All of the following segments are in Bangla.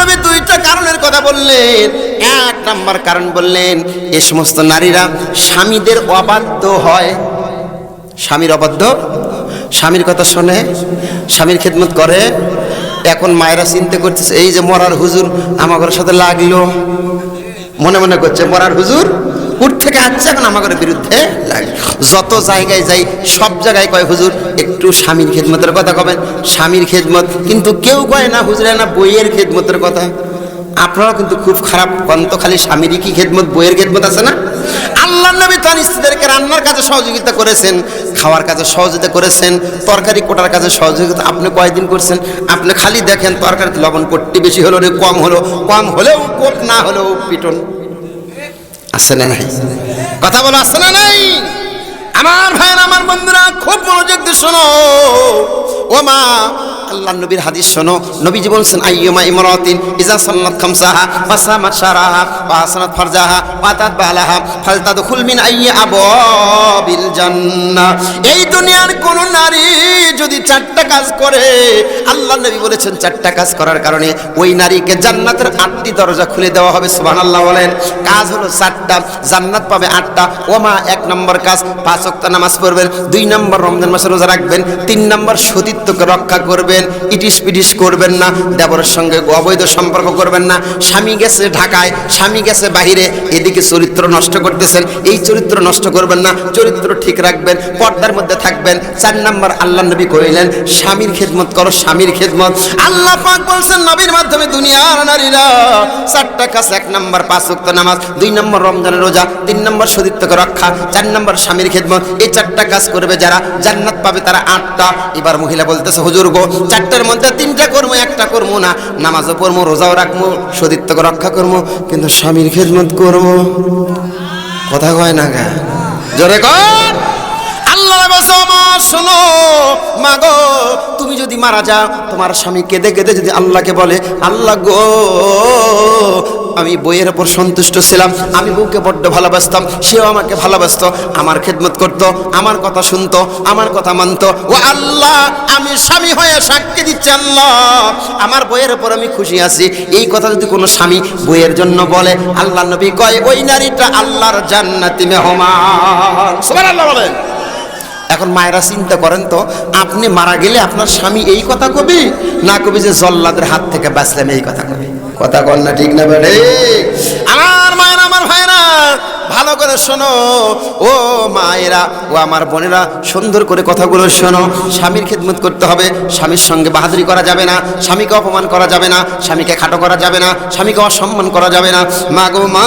নবী দুইটা কারণের কথা বললেন। এক নাম্বার কারণ বললেন, এ সমস্ত নারীরা স্বামীদের অবাধ্য হয়। স্বামীর অবাধ্য? স্বামীর কথা শোনে, স্বামীর খেদমত করে। এখন মায়েরা চিন্তা করতেছে, এই যে মরার হুজুর আমার সাথে লাগল। মনে মনে করছে, মরার হুজুর উঠ থেকে আসছে এখন আমাদের বিরুদ্ধে লাগে। যত জায়গায় যাই, সব জায়গায় কয়, হুজুর, একটু স্বামীর খেদমতের কথা কবেন। স্বামীর খেদমত কিন্তু কেউ কয় না, হুজুরে না বইয়ের খেদমতের কথা। আপনারাও কিন্তু খুব খারাপ কন্ত খালি স্বামীরই কি খেদমত, বইয়ের খেদমত আছে না? আল্লাহ নবী তার স্ত্রীদেরকে রান্নার কাজে সহযোগিতা করেছেন, খাওয়ার কাজে সহযোগিতা করেছেন, তরকারি কোটার কাজে সহযোগিতা আপনি কয়দিন করছেন? আপনি খালি দেখেন তরকারিতে লবণ কোটটি বেশি হলো রে, কম হলো। কম হলেও কোট, না হলেও পিটন। আছে না নাই? কথা বলো, আছে না নাই? আমার ভাইয়ের, আমার বন্ধুরা, খুব মনোযোগ দিয়ে শোনো। ও মা আল্লাহ নবীর হাদিস শোনো। ইমরাতিন, ইজা সাল্লাত খামসাহা ফাসামাত শারাহা ফারজাহা তাতবালাহা ফালতাদখুল মিন আইয়ি আবাবিল জান্নাহ। এই দুনিয়ার কোন নারী যদি চারটা কাজ করে আল্লাহ নবী বলেছেন, চারটা কাজ করার কারণে ওই নারীকে জান্নাতের আটটি দরজা খুলে দেওয়া হবে, সুবহানাল্লাহ বলেন। কাজ হলো চারটা, জান্নাত পাবে আটটা। ওমা, এক নম্বর কাজ, পাঁচ ওয়াক্ত নামাজ পড়বেন। দুই নম্বর রমজান মাসে রোজা রাখবেন। তিন নম্বর সতীত্বকে রক্ষা করবেন, ইটিস পিটিস করবেন না, দেবরের সঙ্গে অবৈধ সম্পর্ক করবেন না। স্বামী গেছে ঢাকায়, স্বামী গেছে বাহিরে, এদিকে চরিত্র নষ্ট করতেছেন, এই চরিত্র নষ্ট করবেন না, চরিত্র ঠিক রাখবেন, পর্দার মধ্যে থাকবেন। চার নম্বর আল্লাহ নবী কইলেন স্বামীর খেদমত করো, স্বামীর খেদমত। আল্লাহ পাক বলছেন, নবীর মাধ্যমে দুনিয়ার নারীরা চারটা কাজ, এক নম্বর পাঁচ ওয়াক্ত নামাজ, দুই নম্বর রমজানের রোজা, তিন নম্বর সতীত্বকে রক্ষা, চার নম্বর স্বামীর খেদমত। এই চারটা কাজ করবে যারা, জান্নাত পাবে তারা আটটা। এবার মহিলা বলতেছে, হুজুর গো, চারটার মধ্যে তিনটা করব একটা করব না। নামাজও পড়ব রোজাও রাখব সতীত্বকে রক্ষা করব কিন্তু স্বামীর খেদমত করব কথা কয় না গা? জোরে কর। শোনো, মাগো, তুমি যদি মারা যাও, তোমার স্বামী কেঁদে কেঁদে যদি আল্লাহকে বলে, আল্লাহ গো আমি বইয়ের ওপর সন্তুষ্ট ছিলাম, আমি বউকে বড্ড ভালোবাসতাম, সেও আমাকে ভালোবাসতো, আমার খেদমত করত, আমার কথা শুনতো, আমার কথা মানতো। ও আল্লাহ, আমি স্বামী হয়ে সাক্ষী দিচ্ছি আল্লাহ। আমার বইয়ের ওপর আমি খুশি আছি। এই কথা যদি কোনো স্বামী বইয়ের জন্য বলে, আল্লাহ নবী কয়, ওই নারীটা আল্লাহর জান্নাতি মেহমান। সুবহানাল্লাহ বলেন। এখন মায়েরা চিন্তা করেন তো, আপনি মারা গেলে আপনার স্বামী এই কথা কবি? না কবি যে জল্লাদের হাত থেকে বাঁচলেন এই কথা কবি? কথা কন না ঠিক না বেড়ে। আমার মায়ের, আমার ভাইরা ভালো করে শোনো। ও মায়েরা, ও আমার বোনেরা, সুন্দর করে কথাগুলো শোনো। স্বামীর খেদমত করতে হবে, স্বামীর সঙ্গে বাহাদুরি করা যাবে না, স্বামীকে অপমান করা যাবে না, স্বামীকে খাটো করা যাবে না, স্বামীকে অসম্মান করা যাবে না। মা গো, মা,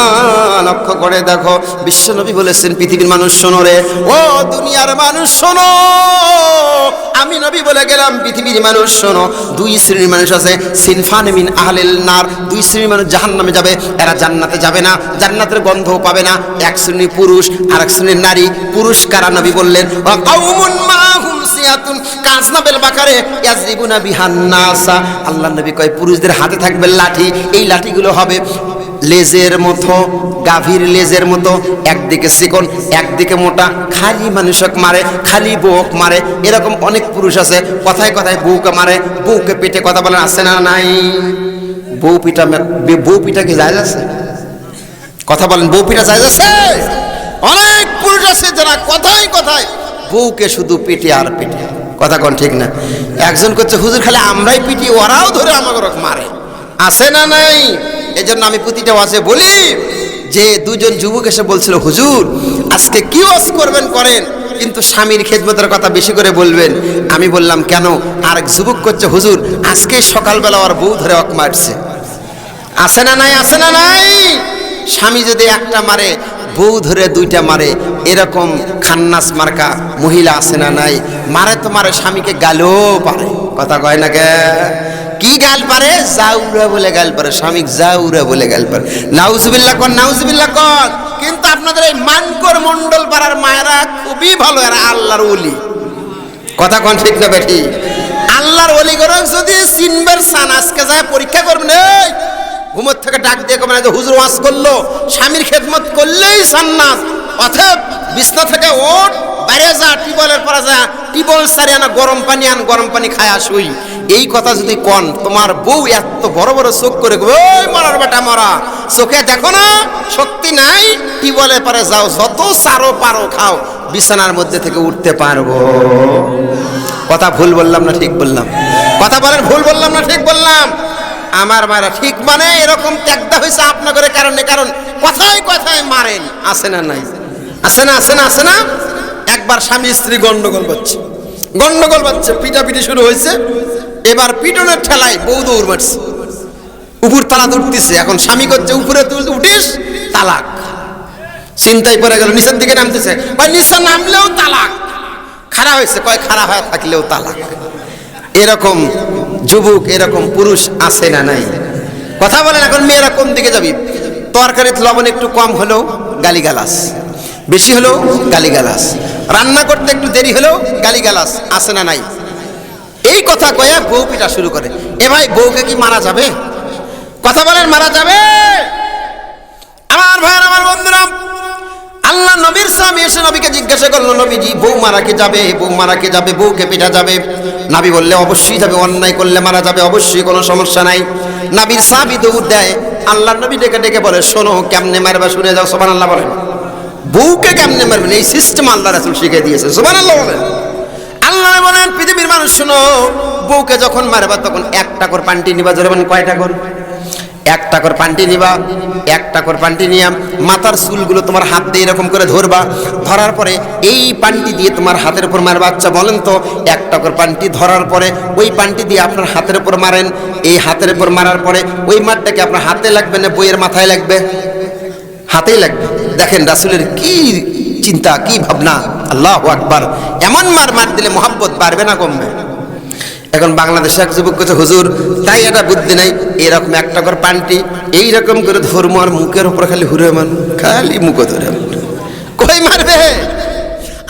লক্ষ্য করে দেখো, বিশ্বনবী বলেছেন, পৃথিবীর মানুষ শোনো রে। ও দুনিয়ার মানুষ শোনো। আমি নবী বলে গেলাম, পৃথিবীর মানুষ, শোনো, দুই শ্রেণির মানুষ আছে, সিনফান মিন আহলিল নার, দুই শ্রেণির মানুষ জাহান্নামে যাবে, এরা জান্নাতে যাবে না, জান্নাতের গন্ধও পাবে না, এক শ্রেণির পুরুষ আর এক শ্রেণির নারী, পুরুষ কারা নবী বললেন? আল্লাহ নবী কয়, পুরুষদের হাতে থাকবে লাঠি, এই লাঠিগুলো হবে লেজের মতো, গাভীর লেজের মতো, একদিকে চিকন, একদিকে মোটা, খালি মানুষক মারে, খালি বউক মারে, এরকম অনেক পুরুষ আছে, কথায় কথায় বউকে মারে, বউকে পেটে কথা বলেন, আছে না নাই? বউ পিঠা বউ পিঠা কি যায় আছে? কথা বলেন, বউ পিঠা যায় আছে? অনেক পুরুষ আছে যারা কথায় কথায় বউকে শুধু পেটে আর পেটে কথা কোন ঠিক না? একজন করছে, হুজুর, খালি আমরাই পিটি ওরাও ধরে আমাকে মারে। আছে না নাই? এজন্য আমি প্রতিটা ওয়াজে বলি যে দুজন যুবক এসে বলছিল, হুজুর, আজকে কি ওয়াজ করবেন করেন? কিন্তু স্বামীর খেদমতের কথা বেশি করে বলবেন। আমি বললাম, কেন? আরেক যুবক করছে, হুজুর, আজকে সকালবেলা আর বউ ধরে অক মারছে। আছে না নাই? আছে না নাই? স্বামী যদি একটা মারে, বউ ধরে দুইটা মারে, এরকম খান্নাস মার্কা মহিলা আছে না নাই? মারে তো মারে, স্বামীকে গালও পারে। কথা কয় না কে? কি গাল পারে? জাউরা বলে গাল পারে। স্বামী জাউরা বলে গাল পারে। নাউজুবিল্লাহ কর নাউজুবিল্লাহ কর। কিন্তু আপনাদের এই মানকর মন্ডল পাড়ার মায়েরা খুবই ভালো, এরা আল্লাহর ওলি। কথা কোন ঠিক না বেঠি? আল্লাহর অলি গরম, যদি চিনবার সান আজকে যায় পরীক্ষা করবেন, এই, ঘুমোর থেকে ডাক দিয়ে কবে হুজুর ওয়াজ করল, স্বামীর খেদমত করলেই সান্নাস অথব বিছনা থেকে ওঠ, বাইরে যা টিবলের পরে যা। টিবল সারি আনা, গরম পানি আন, গরম পানি খায়া শুই। এই কথা যদি কন, তোমার বউ এত বড় বড় চোখ করে ওই মরার বেটা, মারা। চোখে দেখো না, শক্তি নাই কি পরে যাও, যত সারো পারো খাও, বিছানার মধ্যে থেকে উঠতে পারব। কথা ভুল বললাম না ঠিক বললাম? কথা বলেন ভুল বললাম না ঠিক বললাম? আমার মারা ঠিক মানে এরকম ত্যাগদা হয়েছে আপনাদের কারণে, কারণ কথায় কথায় মারেন, আছে না নাই? আছে না আছে না আছে না? একবার স্বামী স্ত্রী গন্ডগোল করছে। গন্ডগোল বাচ্ছে পিটাপিটি শুরু হয়েছে। এবার পিটনের ঠেলায় বউ দৌড় মারছে। উপর তালা উঠতেছে এখন স্বামী করছে উপরে তুই উঠিস, তালাক। চিন্তায় পড়ে গেল, নিচের দিকে নামতেছে। কয়, নিচে নামলেও তালাক। খারাপ হয়েছে, কয় খারাপ হয়ে থাকলেও তালাক। এরকম যুবক, এরকম পুরুষ আছে না নাই? কথা বলেন, এখন মেয়েরা কোন দিকে যাবি? তরকারিতে লবণ একটু কম হলেও গালিগালাস বেশি হলেও গালিগালাস। রান্না করতে একটু দেরি হলেও গালিগালাস, আছে না নাই? এই কথা কয়ে বউ পিটা শুরু করে। এ ভাই, বউকে কি মারা যাবে? কথা বলেন, মারা যাবে? আমার ভাই আমার বন্ধুরা, আল্লাহ নবীর স্বামী এসে নবীকে জিজ্ঞাসা করল, নবীজি, বউ মারা কে যাবে? বউ মারা কে যাবে? বউকে পিটা যাবে? নাবি বললে, অবশ্যই যাবে, অন্যায় করলে মারা যাবে, অবশ্যই, কোনো সমস্যা নাই। নাবির সাবি দৌড় দেয়, আল্লাহ নবী ডেকে ডেকে বলে, শোনো, কেমনে মারবা, শুনে যাও সোমান আল্লাহ বলেন। বউকে কেমনে মারবেন? এই সিস্টেম আল্লাহ রাসুল শিখে দিয়েছে। সোমান আল্লাহ বলেন। আল্লাহ বলেন, পৃথিবীর মানুষ শুনো, বউকে যখন মারবা তখন এক টাকর পান্টি নিবা, জোরে মানে কয়টা কর? এক টাকর পান্টি নিবা এক টাকর পান্টি নিয়ে মাথার চুলগুলো তোমার হাত দিয়ে এরকম করে ধরবা, ধরার পরে এই পান্টি দিয়ে তোমার হাতের উপর মারবা। আচ্ছা বলেন তো এক টাকর পান্টি ধরার পরে ওই পান্টি দিয়ে আপনার হাতের উপর মারেন, এই হাতের উপর মারার পরে ওই মারটাকে আপনার হাতে লাগবে না বইয়ের মাথায় লাগবে? হাতেই লাগবে। দেখেন রাসুলের কি চিন্তা, কি ভাবনা। আল্লাহ আকবার। এমন মার মার দিলে মোহাব্বত বাড়বে না কমবে। এখন বাংলাদেশে এক যুবক কাছে হুজুর, তাই এটা বুদ্ধি নাই। এরকম একটা করে পান্টি, এইরকম করে ধর্ম আর মুখের উপর খালি হুরে মান খালি মুখে ধরে কই মারবে?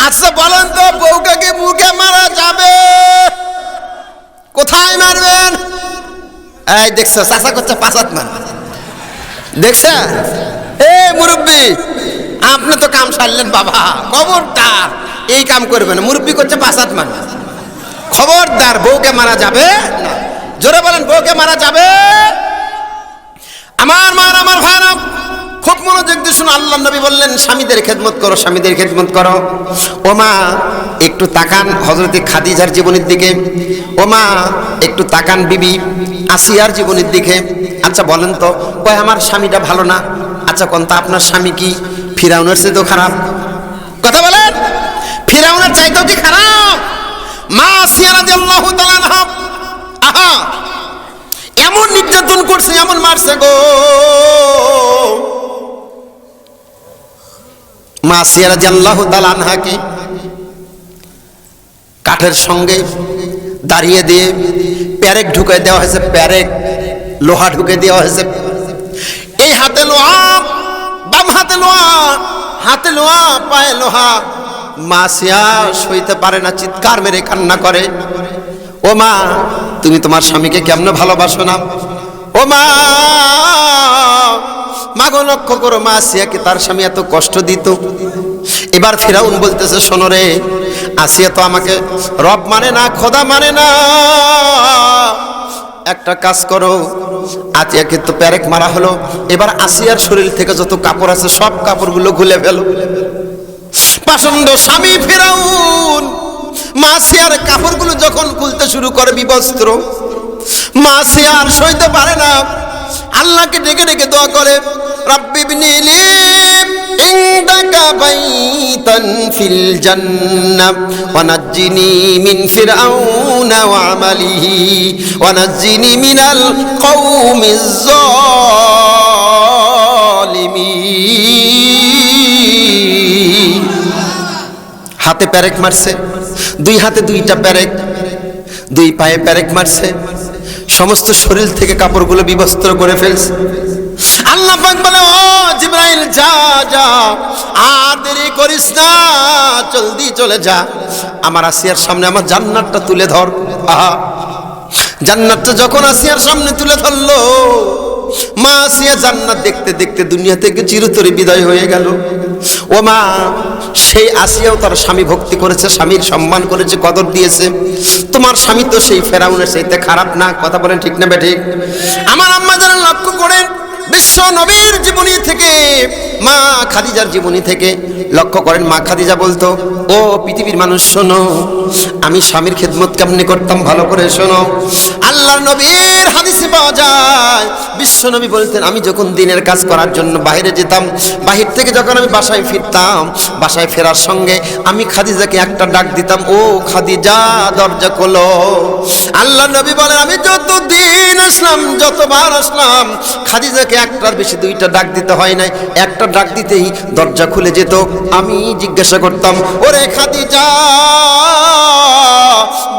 আচ্ছা বলেন তো, বউকে মুখে মারা যাবে? কোথায় মারবেন? এই দেখছ চাষা করছে পাঁচাত মারবে দেখছে এ মুরব্বী, আপনি তো কাম সারলেন বাবা, খবরদার। এই কাম করবে না মুরব্বী করছে পাঁচাত মান খবরদার, বউকে মারা যাবে না। জোরে বলেন, বউকে মারা যাবে। আমার মার আমার ভাইরা খুব মনোযোগ দিয়ে শুনো আল্লাহ নবী বললেন, স্বামীদের খেদমত করো, স্বামীদের খেদমত করো। ও মা, একটু তাকান হজরতে খাদিজার জীবনের দিকে। ও মা, একটু তাকান বিবি, আসিয়ার জীবনের দিকে। আচ্ছা বলেন তো কয় আমার স্বামীটা ভালো না? আচ্ছা কোন তা আপনার স্বামী কি ফিরাউনের চেয়ে তো খারাপ? কথা বলেন। ফিরাউনের চাইতেও কি খারাপ? মা তাআলা আনহা, আহা এমন নির্যাতন করছে, এমন মারছে গো। মা সিয়ারা জাল্লাহ তালানহাকে কাঠের সঙ্গে দাঁড়িয়ে দিয়ে প্যারেক ঢুকে দেওয়া হয়েছে, প্যারেক, লোহা ঢুকে দেওয়া হয়েছে এই হাতে লোহা, বাম হাতে লোহা হাতে লোহা, পায়ে লোহা। মা সিয়া সইতে পারে না, চিৎকার মেরে কান্না করে। ও মা, তুমি তোমার স্বামীকে কেমনে ভালোবাসো না? ও মা মাগো লক্ষ্য করো, মা আসিয়াকে তার স্বামী এত কষ্ট দিত। এবার ফেরাউন বলতেছে, শোনো রে, আসিয়া তো আমাকে রব মানে না, খোদা মানে না। একটা কাজ করো। আসিয়াকে তো প্যারেক মারা হলো। এবার আসিয়ার শরীর থেকে যত কাপড় আছে, সব কাপড়গুলো খুলে ফেলো। পাষণ্ড স্বামী ফেরাউন মাসিয়ার কাপড়গুলো যখন খুলতে শুরু করে বিবস্ত্র মাসিয়ার সইতে পারে না। আল্লাহকে ডেকে ডেকে দোয়া করে, রব্বি হাতে প্যারেক মারছে, দুই হাতে দুইটা প্যারেক, দুই পায়ে প্যারেক মারছে, সমস্ত শরীর থেকে কাপড়গুলো বিবস্ত্র করে ফেলছে। আল্লাহ বলে, ও জিব্রাইল, যা যা। আর দেরি করিস না, জলদি চলে যা। আমার আসিয়ার সামনে আমার জান্নাতটা তুলে ধর। আহা। জান্নাতটা যখন আসিয়ার সামনে তুলে ধরলো, মা আসিয়া জান্নাত দেখতে দেখতে দুনিয়া থেকে চিরতরে বিদায় হয়ে গেল। ও মা, সেই আসিয়াও তার স্বামী ভক্তি করেছে, স্বামীর সম্মান করেছে, কদর দিয়েছে। তোমার স্বামী তো সেই ফেরাউনের সেইতে খারাপ না, কথা বলেন ঠিক না বে ঠিক? আমার আম্মা যারা লক্ষ্য করেন বিশ্ব নবীর জীবনী থেকে, মা খাদিজার জীবনী থেকে লক্ষ্য করেন, মা খাদিজা বলতো, ও পৃথিবীর মানুষ, শোনো, আমি স্বামীর খেদমত কেমনে করতাম ভালো করে শোনো। আল্লাহর নবীর হাদিসে পাওয়া যায়। বিশ্ব নবী বলতেন, আমি যখন দিনের কাজ করার জন্য বাইরে যেতাম, বাহির থেকে যখন আমি বাসায় ফিরতাম, বাসায় ফেরার সঙ্গে আমি খাদিজাকে একটা ডাক দিতাম, ও খাদিজা, দরজা খোলো। আল্লাহ নবী বলেন, আমি যত দিন আসলাম, যতবার আসলাম, খাদিজাকে একটার বেশি দুইটা ডাক দিতে হয় নাই। একটা ডাক দিতেই দরজা খুলে যেত। আমি জিজ্ঞাসা করতাম, ওরে খাদিজা,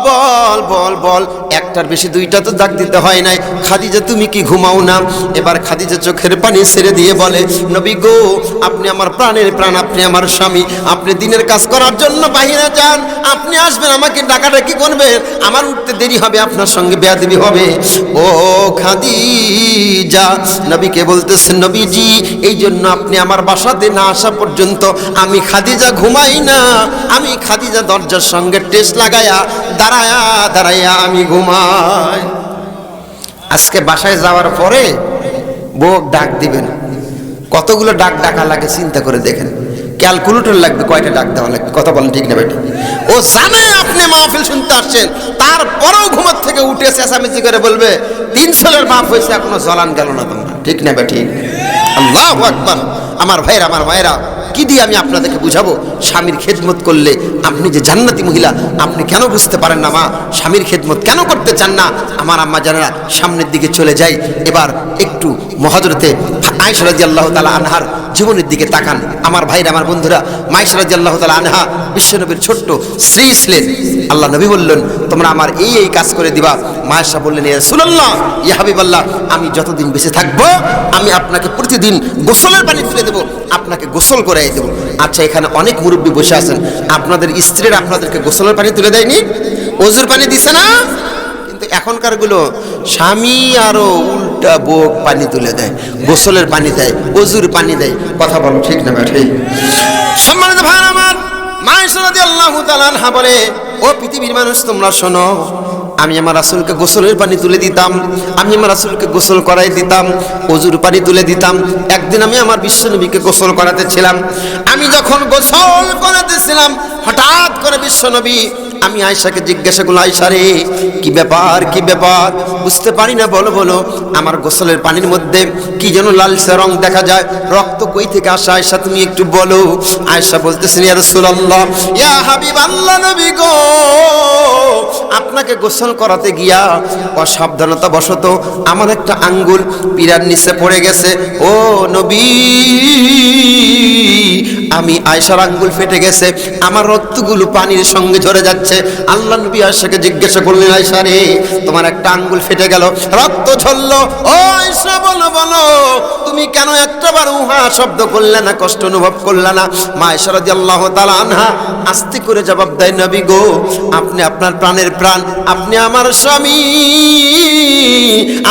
বল বল বল বল। একটার বেশি, দুইটা তো ডাক দিতে হয় নাই। খাদিজা, তুমি কি ঘুমাও না? এবার খাদিজা চোখের পানি ছেড়ে দিয়ে বলে, নবী গো, আপনি আমার প্রাণের প্রাণ, আপনি আমার স্বামী। আপনি দিনের কাজ করার জন্য বাহিরে যান। আপনি আসবেন, আমাকে ডাকাডাকি করবেন। আমার উঠতে দেরি হবে, আপনার সঙ্গে বেয়াদবি হবে। ও খাদিজা, নবীকে বলতেছেন নবীজি এই জন্য আপনি আমার বাসাতে না আসা পর্যন্ত আমি খাদিজা ঘুমাই না। আমি খাদিজা দরজার সঙ্গে টেস্ট লাগায়া দাঁড়ায়া দাঁড়াইয়া আমি ঘুমাই। আজকে বাসায় যাওয়ার পরে বউ ডাক দিবেন কতগুলো ডাক ডাকা লাগে চিন্তা করে দেখেন। ক্যালকুলেটর লাগবে, কয়টা ডাক দেওয়া লাগবে, কথা বলেন ঠিক না বেটি ও জানে আপনি মাহফিল শুনতে আসছেন। তারপরেও ঘুমার থেকে উঠে চেঁচামেচি করে বলবে, তিন ছেলের বাপ হয়েছে, এখনও জলান গেল না তোমরা। ঠিক না বেটি আল্লাহ আমার ভাইরা আমার মায়েরা কি দিয়ে আমি আপনাদেরকে বুঝাবো? স্বামীর খেদমত করলে আপনি যে জান্নাতি মহিলা, আপনি কেন বুঝতে পারেন না মা? স্বামীর খেদমত কেন করতে চান না? আমার আম্মা জানারা সামনের দিকে চলে যায়। এবার একটু মহাজরতে আল্লাহ তালা আনহার জীবনের দিকে তাকান। আমার ভাইরা, আমার বন্ধুরা মাইশা রাজি আল্লাহ তালা আনহা বিশ্বনবীর ছোট্ট স্ত্রী ছিলেন। আল্লাহ নবী বললেন, তোমরা আমার এই এই কাজ করে দিবা। মায়েশা বললেন সুল্লাহ ইয়া হাবিবাল্লাহ, আমি যতদিন বেঁচে থাকব, আমি আপনাকে প্রতিদিন গোসলের পানি তুলে দেবো, আপনাকে গোসল করাই দেবো। আচ্ছা এখানে অনেক মুরব্বী বসে আছেন। আপনাদের স্ত্রীরা আপনাদেরকে গোসলের পানি তুলে দেয়নি? অজুর পানি দিছে না? কিন্তু এখনকারগুলো স্বামী আরও উল্টা বোক পানি তুলে দেয়, গোসলের পানি দেয়, অজুর পানি দেয়, কথা বলো, ঠিক না ঠিক সম্মানিত ভাই আমার মায়েশ্বরদি আল্লাহ তালানহা বলে, ও পৃথিবীর মানুষ, তোমরা শোনো, আমি আমার রাসুলকে গোসলের পানি তুলে দিতাম, আমি আমার রাসুলকে গোসল করাই দিতাম, অজুর পানি তুলে দিতাম, একদিন আমি আমার বিশ্বনবীকে গোসল করাতেছিলাম আমি যখন গোসল করাতেছিলাম হঠাৎ করে বিশ্বনবী আমি আয়সাকে জিজ্ঞাসা করলাম আয়সা রে, কি ব্যাপার কি ব্যাপার? বুঝতে পারি না, বলো বলো। আমার গোসলের পানির মধ্যে কি যেন লালসা রং দেখা যায়। রক্ত কই থেকে আসে আয়সা তুমি একটু বলো? আয়সা বলতেছেন, ইয়া রাসূলুল্লাহ, ইয়া হাবিবাল্লাহ নবী গো, আপনাকে গোসল করাতে গিয়া অসাবধানতা বশত আমার একটা আঙ্গুল পিরার নিচে পড়ে গেছে। ও নবী আমি আয়সার আঙ্গুল ফেটে গেছে, আমার রক্তগুলো পানির সঙ্গে ঝরে যাচ্ছে। আল্লাহ নবী আয়সাকে জিজ্ঞাসা করলেন আয়সা রে, তোমার একটা আঙ্গুল ফেটে গেল, রক্ত ঝরলো। ও আয়সা বলো বলো, তুমি কেন একটাবার উহা শব্দ করলে না, কষ্ট অনুভব করলে না? মা আয়সা রাদিয়াল্লাহু তাআলা আনহা আস্তে করে জবাব দেয়, নবী গো, আপনি আপনার প্রাণের প্রাণ, আপনি আমার স্বামী।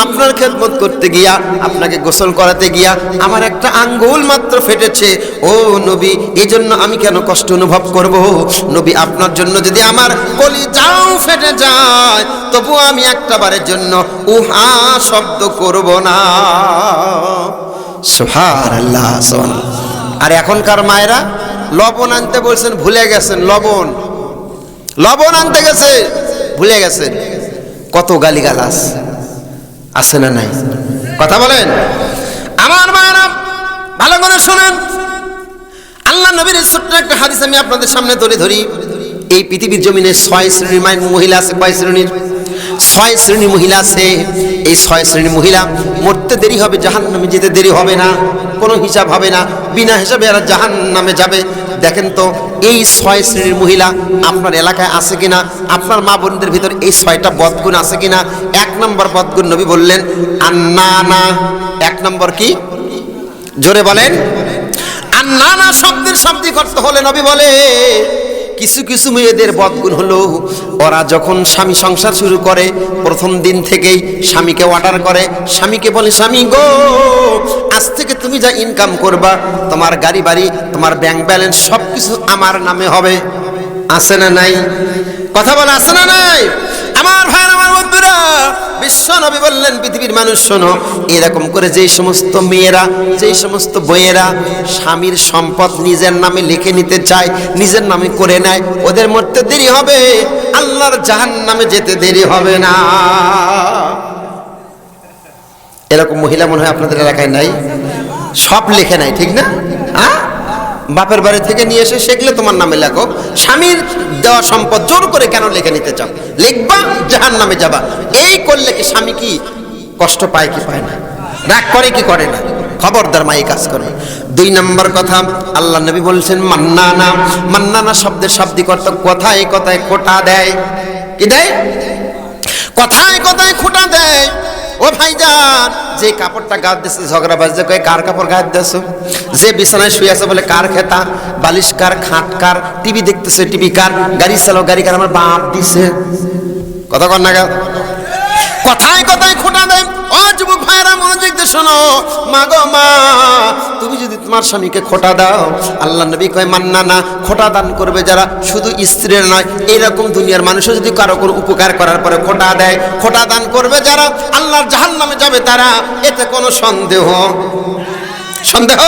আপনার খেদমত করতে গিয়া, আপনাকে গোসল করাতে গিয়া আমার একটা আঙ্গুল মাত্র ফেটেছে। ও নবী এই জন্য আমি কেন কষ্ট অনুভব করব? নবী আপনার জন্য যদি আমার কলি যাও ফেটে যায় তবু আমি একটা বারের জন্য উহা শব্দ করব না। সোহার আল্লাহ আর এখনকার মায়েরা লবণ আনতে বলছেন, ভুলে গেছেন, লবণ। লবণ আনতে গেছে, ভুলে গেছেন। কত গালিগালাস আছে না নাই? কথা বলেন? আমার মায়েরা, ভালো করে শোনেন। আল্লাহ নবীর ছোট্ট একটা হাদিস আমি আপনাদের সামনে তুলে ধরি। এই পৃথিবীর জমিনে ছয় শ্রেণির মহিলা আছে, কয় শ্রেণির? ছয় শ্রেণির মহিলা আছে। এই ছয় শ্রেণির মহিলা মরতে দেরি হবে জাহান নামে যেতে দেরি হবে না, কোনো হিসাব হবে না, বিনা হিসাবে এরা জাহান নামে যাবে। দেখেন তো, এই ছয় শ্রেণির মহিলা আপনার এলাকায় আছে কিনা? আপনার মা বোনদের ভিতর এই ছয়টা বদগুণ আছে কিনা? এক নম্বর বদগুণ নবী বললেন আন্না না এক নম্বর কি? জোরে বলেন। নানা শব্দের শব্দিক অর্থ হলে নবী বলে, কিছু কিছু মেয়েদের বদগুণ হলো। ওরা যখন স্বামী সংসার শুরু করে, প্রথম দিন থেকেই স্বামীকে অর্ডার করে, স্বামীকে বলে, স্বামী গো, আজ থেকে তুমি যা ইনকাম করবা, তোমার গাড়ি বাড়ি, তোমার ব্যাংক ব্যালেন্স সব কিছু আমার নামে হবে। আছে না নাই? কথা বলে আছে না নাই? আমার ভাই বিশ্ব নবী বললেন, পৃথিবীর মানুষ শোনো, এরকম করে যেই সমস্ত মেয়েরা, যেই সমস্ত বইয়েরা স্বামীর সম্পদ নিজের নামে লিখে নিতে চায়, নিজের নামে করে নেয়, ওদের মরতে দেরি হবে, আল্লাহর জাহান নামে যেতে দেরি হবে না। এরকম মহিলা মনে হয় আপনাদের এলাকায় নাই? সব লিখে নাই, ঠিক না? হ্যাঁ? বাপের বাড়ি থেকে নিয়ে এসে সেগুলো তোমার নামে লেখো। স্বামীর দেওয়া সম্পদ জোর করে কেন লিখে নিতে চাও? লিখবা জাহান নামে যাবা। এই করলে কি স্বামী কি কষ্ট পায় কি পায় না? রাগ করে কি করে না? খবরদার মাই কাজ করবে দুই নম্বর কথা, আল্লাহ নবী বলছেন, মান্নানা। মান্নানা শব্দের শাব্দিক অর্থ কথায় কথায় খোটা দেয়। কি দেয়? কথায় কথায় খোটা দেয়। ও ভাইজান, যে কাপড়টা গায়ে দিছে, ঝগড়া বাজছে, কয়ে, কার কাপড় গায়ে দিছো যে বিছানায় শুয়ে আছে বলে, কার খেতা? বালিশ কার, খাট কার? টিভি দেখতেছে, টিভি কার? গাড়ি চালাও, গাড়ি কার? আমার বাপ দিছে। কথা কর না? কথায় কথায় খোটা দেয় ও যুবক ভাইরা মনোযোগ দিয়ে শোনো, মা গো মা, তুমি যদি তোমার স্বামীকে খোটা দাও, আল্লাহ নবী কয়, মান্না না, খোটা দান করবে যারা, শুধু স্ত্রীর নয়, এরকম দুনিয়ার মানুষও যদি কারও কোনো উপকার করার পরে খোটা দেয়, খোটা দান করবে যারা, আল্লাহর জাহান নামে যাবে তারা, এতে কোনো সন্দেহ সন্দেহ?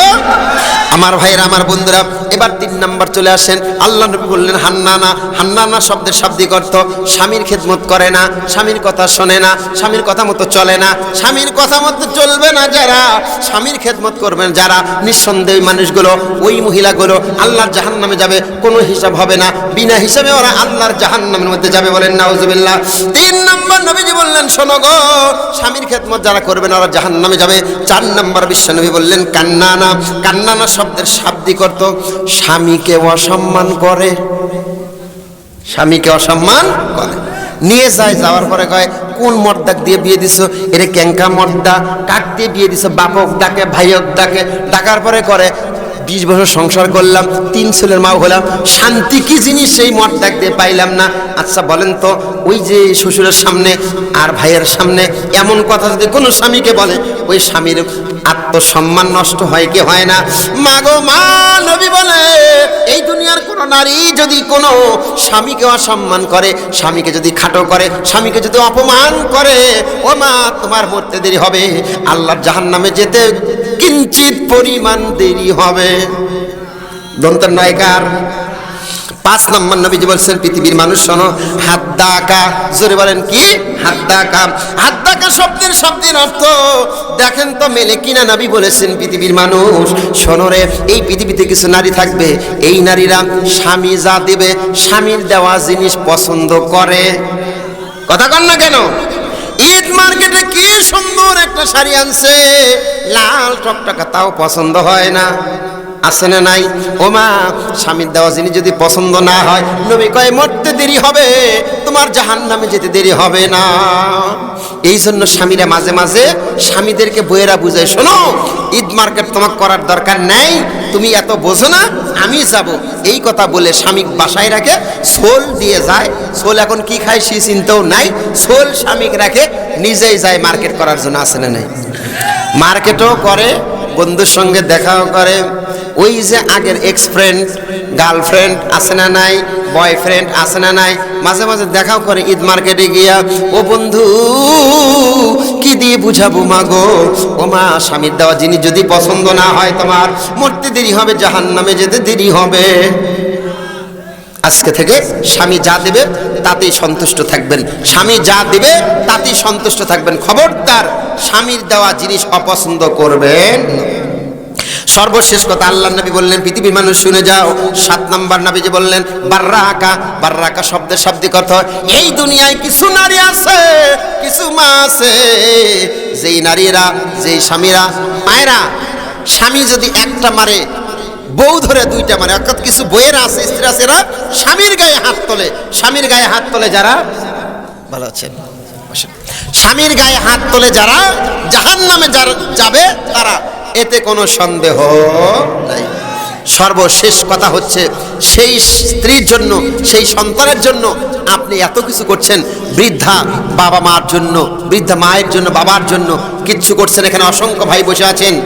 আমার ভাইয়েরা, আমার বন্ধুরা, এবার তিন নাম্বার চলে আসেন। আল্লাহ নবী বললেন, হান্নানা হান্নানা শব্দের শাব্দিক অর্থ স্বামীর খেদমত করে না, স্বামীর কথা শোনে না, স্বামীর কথা মতো চলে না, স্বামীর কথা মতো চলবে না যারা, স্বামীর খেদমত করবেন যারা, নিঃসন্দেহ মানুষগুলো, ওই মহিলাগুলো আল্লাহর জাহান নামে যাবে, কোনো হিসাব হবে না, বিনা হিসাবে ওরা আল্লাহর জাহান নামের মধ্যে যাবে বলেন নাউজুবিল্লাহ। তিন নম্বর নবীজি বললেন, শোনো গো, স্বামীর খেদমত যারা করবেন ওরা জাহান নামে যাবে। চার নম্বর বিশ্ব নবী বললেন কান্নানা কান্নানা শব্দের শাব্দিক অর্থ স্বামীকে অসম্মান করে। স্বামীকে অসম্মান করে। নিয়ে যায়, যাওয়ার পরে কয়, কোন মর্দাক দিয়ে বিয়ে দিছো? এটা ক্যাঙ্কা মর্দা, কাক দিয়ে বিয়ে দিছো? বাপক ডাকে, ভাইয়ক ডাকে। ডাকার পরে করে বিশ বছর সংসার করলাম, তিন ছেলের মা হলাম, শান্তি কি জিনিস সেই মত দেখতে পাইলাম না? আচ্ছা বলেন তো, ওই যে শ্বশুরের সামনে আর ভাইয়ের সামনে এমন কথা যদি কোনো স্বামীকে বলে, ওই স্বামীর আত্মসম্মান নষ্ট হয় কি হয় না? মাগো মা, নবী বলে, এই দুনিয়ার কোনো নারী যদি কোনো স্বামীকে অসম্মান করে, স্বামীকে যদি খাটো করে, স্বামীকে যদি অপমান করে, ও মা, তোমার মরতে দেরি হবে। আল্লাহর জাহান নামে যেতে কিঞ্চিত পরিমাণ দেরি হবে। দন্তের নায়িকার পাঁচ নম্বর নবীজি বলছেন, পৃথিবীর মানুষ শোনো হাদ্দাকা জোরে বলেন কি? হাত দাকা হাত হাদ্দাকা শব্দের শব্দের অর্থ, দেখেন তো মেলে কিনা নবী বলেছেন, পৃথিবীর মানুষ, শোনো রে, এই পৃথিবীতে কিছু নারী থাকবে। এই নারীরা স্বামী যা দেবে, স্বামীর দেওয়া জিনিস পছন্দ করে। কথা কন না কেন? ঈদ মার্কেটে কি সুন্দর একটা শাড়ি আনছে? লাল টকটকা তাও পছন্দ হয় না। আছে না নাই? ও মা স্বামীর দেওয়া জিনিস যদি পছন্দ না হয়, নবী কয়, মরতে দেরি হবে। তোমার জাহান নামে যেতে দেরি হবে না। এই জন্য স্বামীরা মাঝে মাঝে স্বামীদেরকে বইয়েরা বুঝায়, শোনো মার্কেট তোমাকে করার দরকার নেই, তুমি এত বোঝো না, আমি যাব। এই কথা বলে স্বামী বাসায় রাখে সোল দিয়ে যায়। সোল এখন কি খায় সে চিন্তাও নাই। সোল স্বামীকে রাখে, নিজেই যায় মার্কেট করার জন্য আসে না নাই? মার্কেটও করে, বন্ধুর সঙ্গে দেখাও করে। ওই যে আগের এক্স ফ্রেন্ড গার্লফ্রেন্ড আছে না নাই? বয়ফ্রেন্ড আছে না নাই? মাঝে মাঝে দেখাও করে ঈদ মার্কেটে গিয়া, ও বন্ধু, কি দিয়ে বুঝাবো মা গো ও মা, স্বামীর দেওয়া জিনিস যদি পছন্দ না হয় তোমার, মরতে দেরি হবে জাহান নামে যেতে দেরি হবে। আজকে থেকে স্বামী যা দেবে তাতেই সন্তুষ্ট থাকবেন। স্বামী যা দেবে তাতেই সন্তুষ্ট থাকবেন। খবরদার স্বামীর দেওয়া জিনিস অপছন্দ করবেন। সর্বশেষ কথা আল্লাহ নবী বললেন, পৃথিবীর মানুষ শুনে যাও। সাত নাম্বার নবী যে বললেন, বার্রাকা বার্রাকা শব্দের শাব্দিক অর্থ, এই দুনিয়ায় কিছু নারী আছে, কিছু মা আছে। যেই নারীরা, যেই স্বামীরা, মায়েরা, স্বামী যদি একটা মারে, বউ ধরে দুইটা মারে, অর্থাৎ কিছু বইয়েরা আছে, স্ত্রী আছে, এরা স্বামীর গায়ে হাত তোলে। স্বামীর গায়ে হাত তোলে যারা, ভালো আছেন? স্বামীর গায়ে হাত তোলে যারা জাহান নামে যাবে তারা। এতে কোনো সন্দেহ নাই। সর্বশেষ কথা হচ্ছে, সেই স্ত্রীর জন্য, সেই সন্তানের জন্য আপনি এত কিছু করছেন। বৃদ্ধা বাবা মার জন্য, বৃদ্ধা মায়ের জন্য, বাবার জন্য কিচ্ছু করছেন। এখানে অসংখ্য ভাই বসে আছেন।